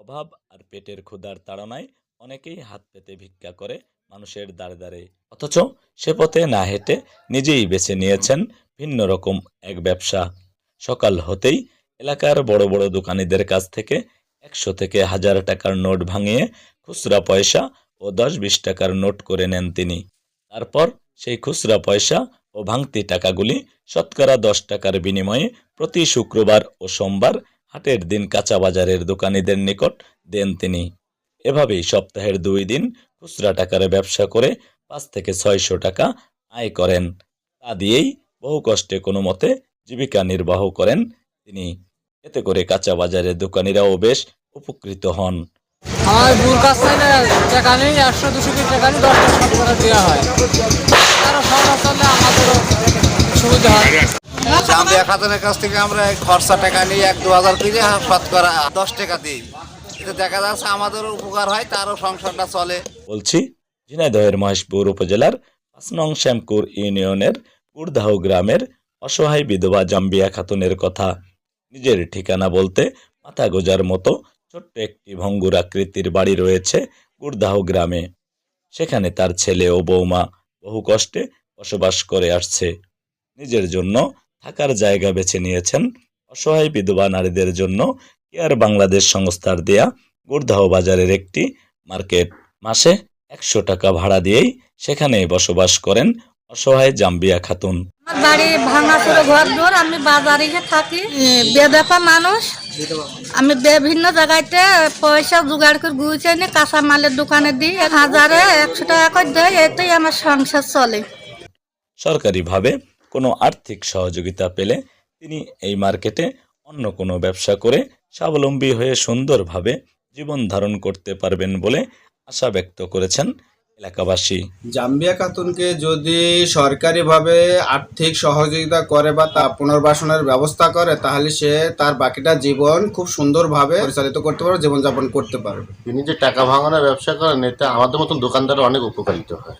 অভাব আর পেটের ক্ষুধার তাড়নায় অনেকেই হাত পেতে ভিক্ষা করে মানুষের দ্বারে দ্বারে। অথচ সে পথে না হেঁটে নিজেই বেছে নিয়েছেন ভিন্ন রকম এক ব্যবসা। সকাল হতেই এলাকার বড় বড় দোকানিদের কাছ থেকে একশো থেকে হাজার টাকার নোট ভাঙিয়ে খুচরা পয়সা ও দশ বিশ টাকার নোট করে নেন তিনি। তারপর সেই খুচরা পয়সা ও ভাঙতি টাকাগুলি শতকরা দশ টাকার বিনিময়ে প্রতি শুক্রবার ও সোমবার হাটের দিন কাঁচা বাজারের দোকানীদের নিকট দেন তিনি। এভাবেই সপ্তাহের দুই দিন খুচরা টাকার ব্যবসা করে পাঁচ থেকে ছয়শো টাকা আয় করেন। তা দিয়েই বহু কষ্টে কোনো মতে জীবিকা নির্বাহ করেন তিনি। এতে করে কাঁচা বাজারের দোকানিরাও বেশ উপকৃত হন। আমার বুর কাছ থেকে টাকা নেই, একশো, দুশো কোটি টাকা নিয়ে দশটা শত করে দেওয়া হয়। আমাদেরও সুবিধা হয়। জাম্বিয়া খাতুনের কাছ থেকে আমরা খরচা টাকা নিয়ে এক দু হাজার করে শতকরা দশ টাকা দিই। এতে দেখা যাচ্ছে আমাদেরও উপকার হয় তারও সংসারটা চলে। বলছি ঝিনাইদহের মহেশপুর উপজেলার পাঁচ নং শ্যামকুর ইউনিয়নের কুড়দাহ গ্রামের অসহায় বিধবা জাম্বিয়া খাতুনের কথা। নিজের ঠিকানা বলতে মাথা গোজার মতো ছোট্ট একটি ভঙ্গুর আকৃতির বাড়ি রয়েছে গুড়দাহ গ্রামে। সেখানে তার ছেলে ও বৌমা বহু কষ্টে বসবাস করে আসছে। নিজের জন্য থাকার জায়গা বেছে নিয়েছেন অসহায় বিধবা নারীদের জন্য কেয়ার বাংলাদেশ সংস্থার দেয়া গুড়দাহ বাজারের একটি মার্কেট। মাসে একশো টাকা ভাড়া দিয়েই সেখানে বসবাস করেন অসহায় জাম্বিয়া খাতুন। বাড়ি ভাঙা ছিল ঘর দূর আমি বাজারে থাকি। বেদপা মানুষ। আমি বিভিন্ন জায়গাতে পয়সা জোগাড় করে গুছিয়ে নিয়ে কাঁচা মালের দোকানে দিই। হাজারে একশো টাকা করে দেয় এতেই আমার সংসার চলে। সরকারিভাবে কোনো আর্থিক সহযোগিতা পেলে তিনি এই মার্কেটে অন্য কোনো ব্যবসা করে স্বাবলম্বী হয়ে সুন্দরভাবে জীবন ধারণ করতে পারবেন বলে আশা ব্যক্ত করেছেন এলাকাবাসী। জাম্বিয়া খাতুনকে যদি সরকারিভাবে আর্থিক সহযোগিতা করে বা তা পুনর্বাসনের ব্যবস্থা করে তাহলে সে তার বাকিটা জীবন খুব সুন্দরভাবে পরিচালিত করতে পারবে জীবনযাপন করতে পারবে। তিনি যে টাকা ভাঙানোর ব্যবসা করেন এটা আমাদের মতন দোকানদার অনেক উপকারিত হয়।